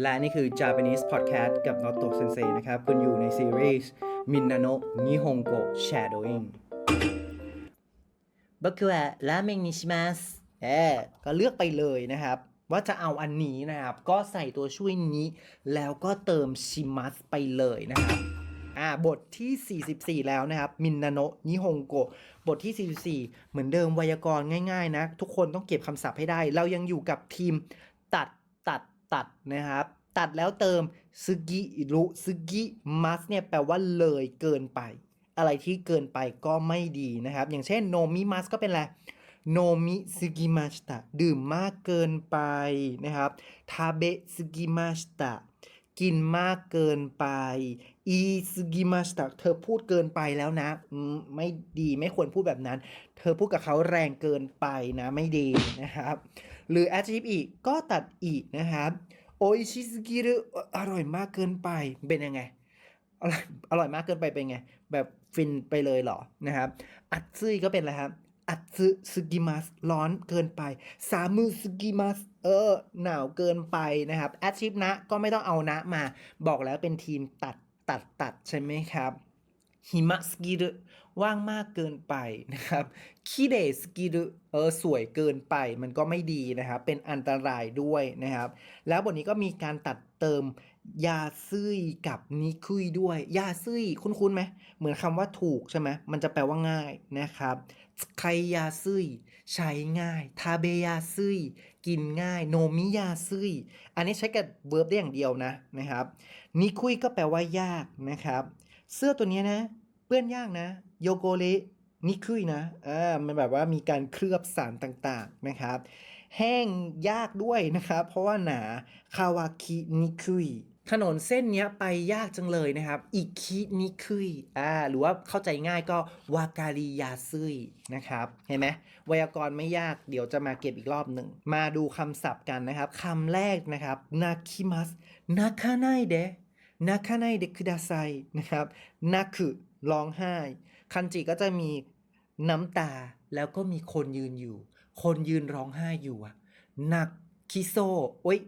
และนี่คือ Japanese Podcast กับ Noto Sensei นะครับ คุณอยู่ในซีรีส์ Minano Nihongo Shadowing บักว่าราเมงนิชิมัสเออก็เลือกไปเลยนะครับ ว่าจะเอาอันนี้นะครับ ก็ใส่ตัวช่วยนี้ แล้วก็เติมชิมัสไปเลยนะครับอ่าบทที่ 44 แล้วนะครับ มินนาโนะนิฮงโกะบทที่ 44 เหมือนเดิมไวยากรณ์ง่ายๆนะ ทุกคนต้องเก็บคำศัพท์ให้ได้ เรายังอยู่กับทีมตัด ตัดนะครับ ตัดแล้วเติมซึกิรุซึกิมัสเนี่ยแปลว่าเลยเกินไป อะไรที่เกินไปก็ไม่ดีนะครับ อย่างเช่นโนมิมัสก็เป็นอะไรโนมิซึกิมาสตะดื่มมากเกินไปนะครับทาเบซึกิมาสตะกินมากเกินไปอีซึกิมาสตะเธอพูดเกินไปแล้วนะไม่ดีไม่ควรพูดแบบนั้น เธอพูดกับเขาแรงเกินไปนะไม่ดีนะครับ หรือ adjective อีกก็ตัดอีกนะครับโออิชิสกิรุอร่อยมากเกินไปเป็นยังไงอร่อยอร่อยมากเกินไปเป็นไง แบบฟินไปเลยเหรอนะครับ อัดซึก็เป็นอะไรครับ อัดซึซึกิมัสร้อนเกินไป สามือซึกิมัสเออหนาวเกินไปนะครับแอดชิปนะก็ไม่ต้องเอานะมา บอกแล้วเป็นทีมตัดตัดตัดใช่ไหมครับ หิมะสกิรุว่างมากเกินไปนะครับคิเดสกิรุเออสวยเกินไปมันก็ไม่ดีนะครับ เป็นอันตรายด้วยนะครับ แล้วบทนี้ก็มีการตัดเติมยาซึยกับนิคุยด้วยยาซึยคุ้นๆไหมเหมือนคำว่าถูกใช่ไหมมันจะแปลว่าง่ายนะครับใครยาซึยใช้ง่ายทาเบยาซึยกินง่าย โนมิยาซึยอันนี้ใช้กับเวิร์บได้อย่างเดียวนะนะครับนิคุยก็แปลว่ายากนะครับ เสื้อตัวนี้นะ เปื้อนยากนะ โยโกเรนิคุยนะอ่ามันแบบว่ามีการเคลือบสารต่างๆนะครับ แห้งยากด้วยนะครับ เพราะว่าหนาคาวาคินิคุยถนนเส้นนี้ไปยากจังเลยนะครับ อิคินิคุยอ่า หรือว่าเข้าใจง่ายก็วาการิยาซึยนะครับ เห็นไหมไวยากรณ์ไม่ยาก เดี๋ยวจะมาเก็บอีกรอบหนึ่ง มาดูคำศัพท์กันนะครับ คำแรกนะครับ นาคิมัส นาคาไนเดะ นาคาไนเดคุดาไซนะครับนาคือร้องไห้ คันจิก็จะมีน้ำตาแล้วก็มีคนยืนอยู่ คนยืนร้องไห้อยู่อะนักคิโซโอ้ย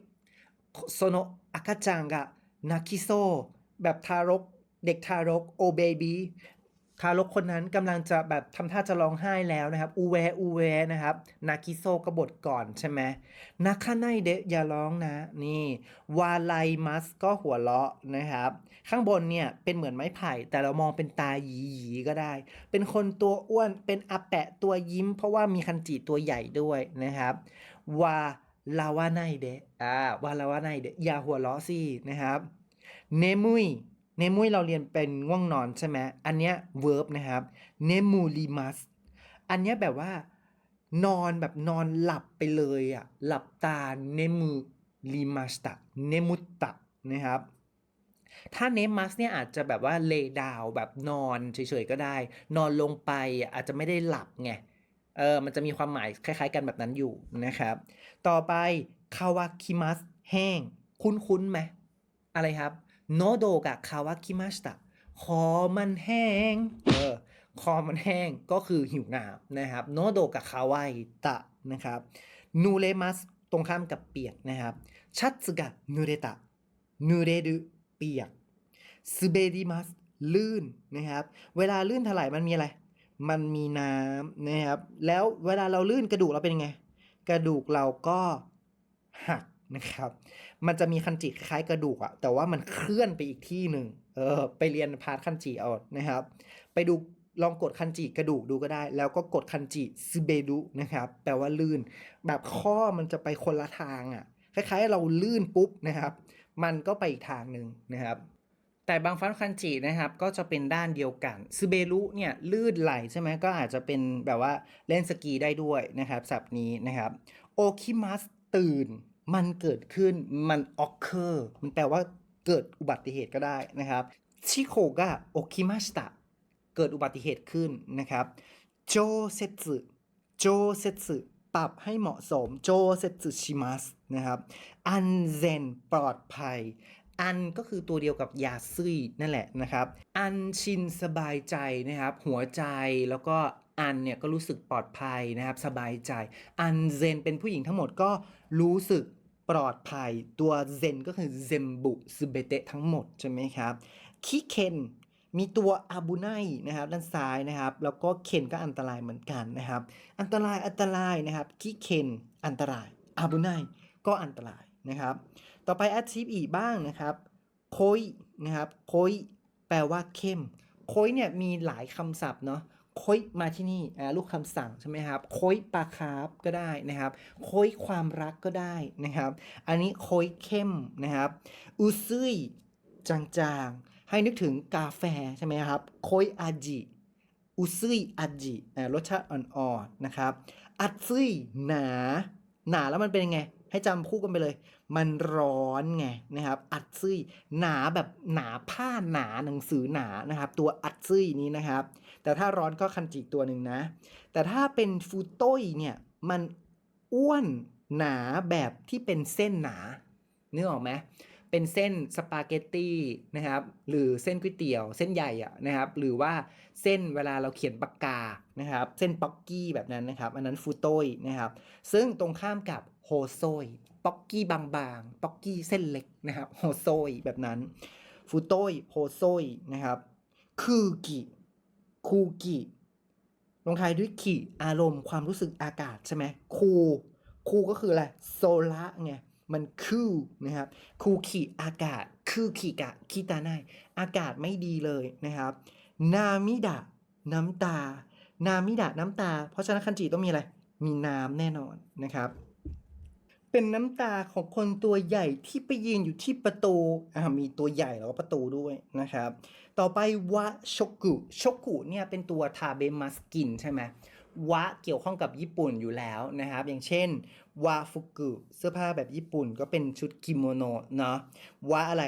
โซโนอากาจังกะนักคิโซแบบทารก เด็กทารกโอเบบี ทารกคนนั้นกำลังจะแบบทำท่าจะร้องไห้แล้วนะครับ อูแวอูแวนะครับ นาคิโซกบฏก่อนใช่ไหมนาคาไนเดะอย่าร้องนะ นี่ วาไลมัสก็หัวเราะนะครับ ข้างบนเนี่ยเป็นเหมือนไม้ไผ่ แต่เรามองเป็นตาหยีหยีๆก็ได้ เป็นคนตัวอ้วน เป็นอาแปะตัวยิ้ม เพราะว่ามีคันจิตัวใหญ่ด้วยนะครับ วาลาวาไนเดะอ่าวาลาวาไนเดะอย่าหัวเราะสินะครับ เนมุย เนมุยเราเรียนเป็นง่วงนอนใช่ไหมอันเนี้ย verb นะครับเนมูลิมัสอันเนี้ยแบบว่า นอนแบบนอนหลับไปเลยอะหลับตาเนมูลิมัสตะเนมุตตะนะครับถ้าเนมัสเนี่ยอาจจะแบบว่าเลดาวแบบนอนเฉยๆก็ได้ นอนลงไปอะอาจจะไม่ได้หลับไงเออมันจะมีความหมายคล้ายๆกันแบบนั้นอยู่นะครับ ต่อไปคาวาคิมัสแห้ง คุ้นๆไหมอะไรครับ โนโดกะคาวาคิมัสตะคอมันแห้งเออคอมันแห้งก็คือหิวน้ำนะครับโนโดกะคาวายตะนะครับนูเรมัสตรงข้ามกับเปียกนะครับชัตสึกะนูเรตะนูเรรุเปียกสเบดิมัสลื่นนะครับ เวลาลื่นถลายมันมีอะไร มันมีน้ำนะครับ แล้วเวลาเราลื่นกระดูกเราเป็นยังไง กระดูกเราก็หัก นะครับ มันจะมีคันจิคล้ายกระดูกอะแต่ว่ามันเคลื่อนไปอีกที่หนึ่งเออไปเรียนพาร์ทคันจิเอานะครับ ไปดูลองกดคันจิกระดูกดูก็ได้ แล้วก็กดคันจิซึเบดุนะครับ แปลว่าลื่น แบบข้อมันจะไปคนละทางอะคล้ายๆ เราลื่นปุ๊บนะครับ มันก็ไปอีกทางหนึ่งนะครับ แต่บางฟันคันจินะครับ ก็จะเป็นด้านเดียวกันซึเบรุเนี่ยลื่นไหลใช่ไหมก็อาจจะเป็นแบบว่าเล่นสกีได้ด้วยนะครับศัพท์นี้นะครับโอคิมัสตื่น มันเกิดขึ้นมันออ c เคอร์มันแปลว่าเกิดอุบัติเหตุก็ได้นะครับชิโคกะโอคิมัสตะเกิดอุบัติเหตุขึ้นนะครับโจเซตสึโจเซตสึปรับให้เหมาะสมโจเซตสึชิมัสนะครับอันเซนปลอดภัย อันก็คือตัวเดียวกับยาซึยนั่นแหละนะครับ อันชินสบายใจนะครับ หัวใจแล้วก็อันเนี่ยก็รู้สึกปลอดภัยนะครับ สบายใจ อันเซนเป็นผู้หญิงทั้งหมดก็รู้สึก ปลอดภัยตัวเซนก็คือเซมบุซึเบเตะทั้งหมดใช่ไหมครับคิเคนมีตัวอาบุไนนะครับด้านซ้ายนะครับ แล้วก็เคนก็อันตรายเหมือนกันนะครับ อันตรายอันตรายนะครับคิเคนอันตรายอาบุไนก็อันตรายนะครับ ต่อไป active อีกบ้างนะครับโคยนะครับโคยแปลว่าเข้มโคยเนี่ยมีหลายคำศัพท์เนาะ โคยมาที่นี่ลูกคำสั่งใช่ไหมครับโคยปลาคาร์ฟก็ได้นะครับโคยความรักก็ได้นะครับ อันนี้โคยเข้มนะครับอุซุยจางๆ ให้นึกถึงกาแฟใช่ไหมครับโคยอาจิอุซุยอาจิอ่ารสชาติอ่อนๆนะครับอัดซุยหนา หนาแล้วมันเป็นยังไง ให้จำคู่กันไปเลย มันร้อนไงนะครับ อัดซุยหนาแบบหนาผ้าหนาหนังสือหนานะครับ ตัวอัดซุยนี้นะครับ แต่ถ้าร้อนก็คันจิตัวหนึ่งนะ แต่ถ้าเป็นฟูโต้ยเนี่ยมันอ้วนหนาแบบที่เป็นเส้นหนานึกออกไหมเป็นเส้นสปาเกตตี้นะครับ หรือเส้นก๋วยเตี๋ยว เส้นใหญ่อะนะครับ หรือว่าเส้นเวลาเราเขียนปากกานะครับ เส้นป๊อกกี้แบบนั้นนะครับ อันนั้นฟูโต้ยนะครับ ซึ่งตรงข้ามกับ โฮโซยป๊อกกี้บางๆป๊อกกี้เส้นเล็กนะครับโฮโซยแบบนั้นฟูโต้ยโฮโซยนะครับคือกิคูกิลงท้ายด้วยกิอารมณ์ความรู้สึกอากาศใช่ไหมคูคูก็คืออะไรโซละไงมันคือนะครับคูกิอากาศคือกิกะคิตาไนอากาศไม่ดีเลยนะครับ นามิดะน้ำตา นามิดะน้ำตา เพราะฉะนั้นคันจิต้องมีอะไร มีน้ำแน่นอนนะครับ เป็นน้ำตาของคนตัวใหญ่ที่ไปยืนอยู่ที่ประตูอ่ามีตัวใหญ่แล้วก็ประตูด้วยนะครับ ต่อไปวะชกุชกุเนี่ยเป็นตัวทาเบมัสกินใช่ไหมวะเกี่ยวข้องกับญี่ปุ่นอยู่แล้วนะครับ อย่างเช่นวาฟุกุเสื้อผ้าแบบญี่ปุ่นก็เป็นชุดกิโมโนเนาะวะอะไร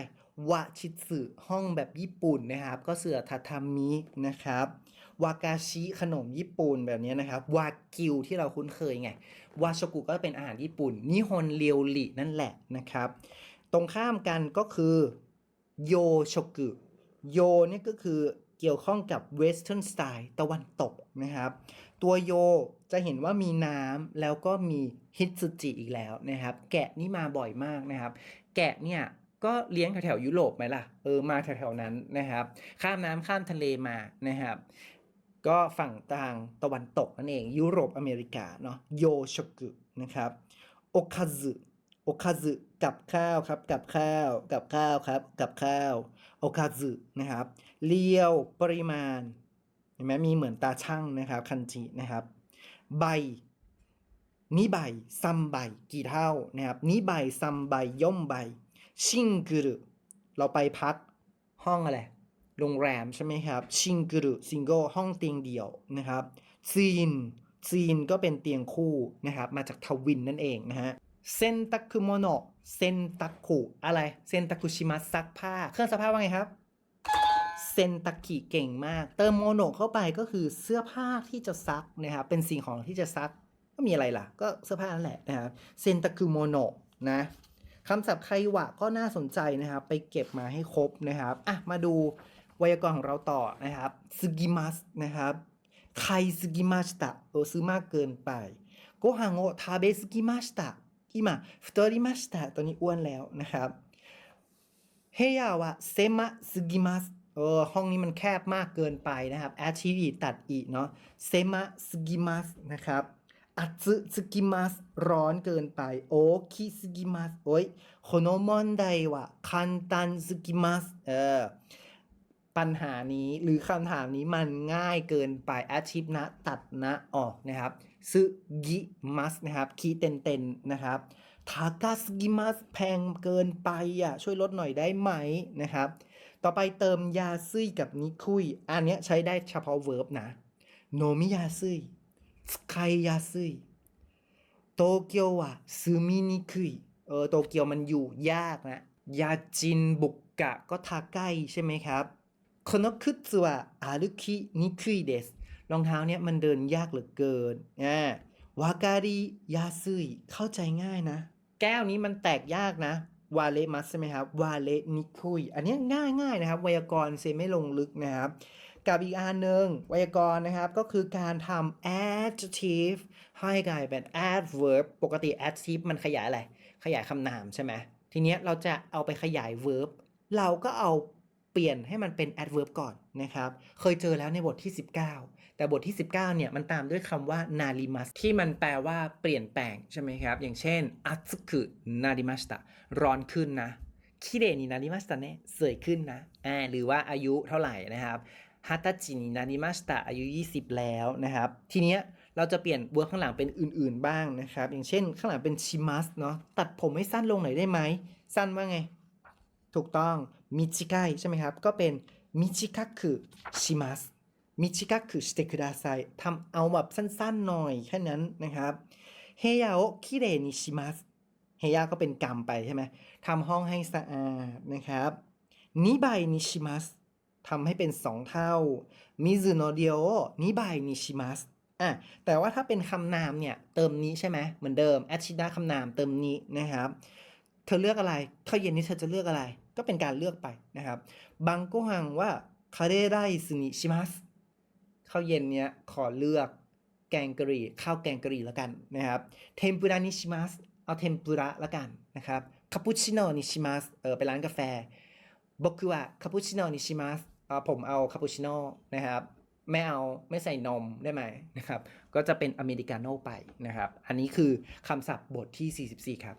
วะชิสึห้องแบบญี่ปุ่นนะครับ ก็เสื้อทาทามินะครับ วากาชิขนมญี่ปุ่นแบบนี้นะครับ วากิวที่เราคุ้นเคยไง วาชกุก็เป็นอาหารญี่ปุ่น นิฮอนเรียวรินั่นแหละนะครับ ตรงข้ามกันก็คือโยชกุโยนี่ก็คือเกี่ยวข้องกับเวสเทิร์นสไตล์ตะวันตกนะครับ ตัวโยจะเห็นว่ามีน้ำแล้วก็มีฮิตสึจิอีกแล้วนะครับ แกะนี่มาบ่อยมากนะครับ แกะเนี่ยก็เลี้ยงแถวๆยุโรปไหมล่ะ เออ มาแถวๆนั้นนะครับ ข้ามน้ำข้ามทะเลมานะครับ ก็ฝั่งทางตะวันตกนั่นเอง ยุโรปอเมริกาเนาะโยชกุนะครับโอคาซึโอคาซึกับข้าวครับกับข้าวกับข้าวครับกับข้าวโอคาซึนะครับเลียวปริมาณเห็นไหมมีเหมือนตาช่างนะครับคันจินะครับ ใบนิใบซัมใบกี่เท่านะครับนิใบซัมใบย่อมใบ ชิงกุรุเราไปพักห้องอะไร โรงแรมใช่ไหมครับ ชิงกุรุซิงโกห้องเตียงเดี่ยวนะครับซีนซีนก็เป็นเตียงคู่นะครับ มาจากทวินนั่นเองนะฮะเซนตักคุโมโนะเซนตักคุอะไรเซนตักุชิมะซักผ้า เครื่องซักผ้าว่าไงครับเซนตะกิเก่งมาก เติมโมโนเข้าไปก็คือเสื้อผ้าที่จะซักนะครับเป็นสิ่งของที่จะซัก ก็มีอะไรล่ะ ก็เสื้อผ้านั่นแหละนะครับเซนตะกุโมโนะนะคำศัพท์ไควะก็น่าสนใจนะครับ ไปเก็บมาให้ครบนะครับ อะ มาดู ไวยากรณ์ของเราต่อนะครับซึกิมัสนะครับใครซึกิมาสตะโอซื้อมากเกินไปโกฮังโอทาเบซึกิมาสตะอิมาฟุตริมาสตะตอนนี้อ้วนแล้วนะครับเฮียวะเซมะซึกิมัสเออห้องนี้มันแคบมากเกินไปนะครับแอชีวีตัดอีเนาะเซมะซึกิมัสนะครับอัตซึซึกิมัสร้อนเกินไปโอคิซึกิมัสโอ้ยโคโนมอนไดวะคันตันซึกิมัสเออ ปัญหานี้หรือคำถามนี้มันง่ายเกินไปแอชีพนะตัดนะออกนะครับซึกิมัสนะครับคีเต็นเต็นนะครับทากาสกิมัสแพงเกินไปอะช่วยลดหน่อยได้ไหมนะครับ ต่อไปเติมยาซึยกับนิคุย อันนี้ใช้ได้เฉพาะเวิร์บนะโนมิยาซึยสกายยาซึยโตเกียวอะซึมินิคุยเออโตเกียวมันอยู่ยากนะยาจินบุกกะก็ทาใกล้ใช่ไหมครับ โคโนคุตสึวะอารุคินิคุยเดสรองเท้าเนี้ยมันเดินยากเหลือเกินอ่าวาการิยาซึยเข้าใจง่ายนะ แก้วนี้มันแตกยากนะวาเลมัสใช่ไหมครับวาเลนิคุย อันนี้ง่ายง่ายนะครับ ไวยากรณ์เซไม่ลงลึกนะครับ กับอีกอันหนึ่งไวยากรณ์นะครับ ก็คือการทำ adjective ให้กลายเป็น adverb ปกติ adjective มันขยายอะไร ขยายคำนามใช่ไหมทีเนี้ยเราจะเอาไปขยาย verb เราก็เอา เปลี่ยนให้มันเป็น adverb ก่อนนะครับ เคยเจอแล้วในบทที่ 19 แต่บทที่ 19 เนี่ยมันตามด้วยคำว่า narimas ที่มันแปลว่าเปลี่ยนแปลงใช่ไหมครับ อย่างเช่น atsuku narimashita ร้อนขึ้นนะคิเรนินาริมาสตาเนะสวยขึ้นนะอ่าหรือว่าอายุเท่าไหร่นะครับฮัตจินินาริมาสตาอายุ 20 แล้วนะครับ ทีเนี้ยเราจะเปลี่ยนเวิร์ข้างหลังเป็นอื่น ๆ บ้างนะครับ อย่างเช่น ข้างหลังเป็นชิมัสเนาะตัดผมให้สั้นลงหน่อยได้ไหมสั้นว่าไง ถูกต้องมิจิไกใช่ไหมครับ ก็เป็นมิจิกะคือชิมัสมิจิกะคือสเตคุดาไซทำเอาแบบสั้นๆหน่อยแค่นั้นนะครับเฮยาโอคิเรนิชิมัสเฮยาก็เป็นกรรมไปใช่ไหมทำห้องให้สะอาดนะครับนิบายนิชิมัสทำให้เป็นสองเท่ามิซุโนเดียวนิบายนิชิมัสอะแต่ว่าถ้าเป็นคำนามเนี่ย เติมนี้ใช่ไหมเหมือนเดิมแอชิดาคำนามเติมนี้นะครับ เธอเลือกอะไรข้าวเย็นนี้เธอจะเลือกอะไร ก็เป็นการเลือกไปนะครับบังโกฮังว่าคาเรไรซึนิชิมัสข้าวเย็นเนี้ยขอเลือกแกงกะหรี่ข้าวแกงกะหรี่แล้วกันนะครับเทมปุระนิชิมัสเอาเทมปุระแล้วกันนะครับคาปูชิโน่นิชิมัสเออไปร้านกาแฟบอกคือว่าคาปูชิโน่นิชิมัสเออผมเอาคาปูชิโน่นะครับไม่เอาไม่ใส่นมได้ไหมนะครับ ก็จะเป็นอเมริกาโน่ไปนะครับ อันนี้คือคำศัพท์บทที่ 44 ครับ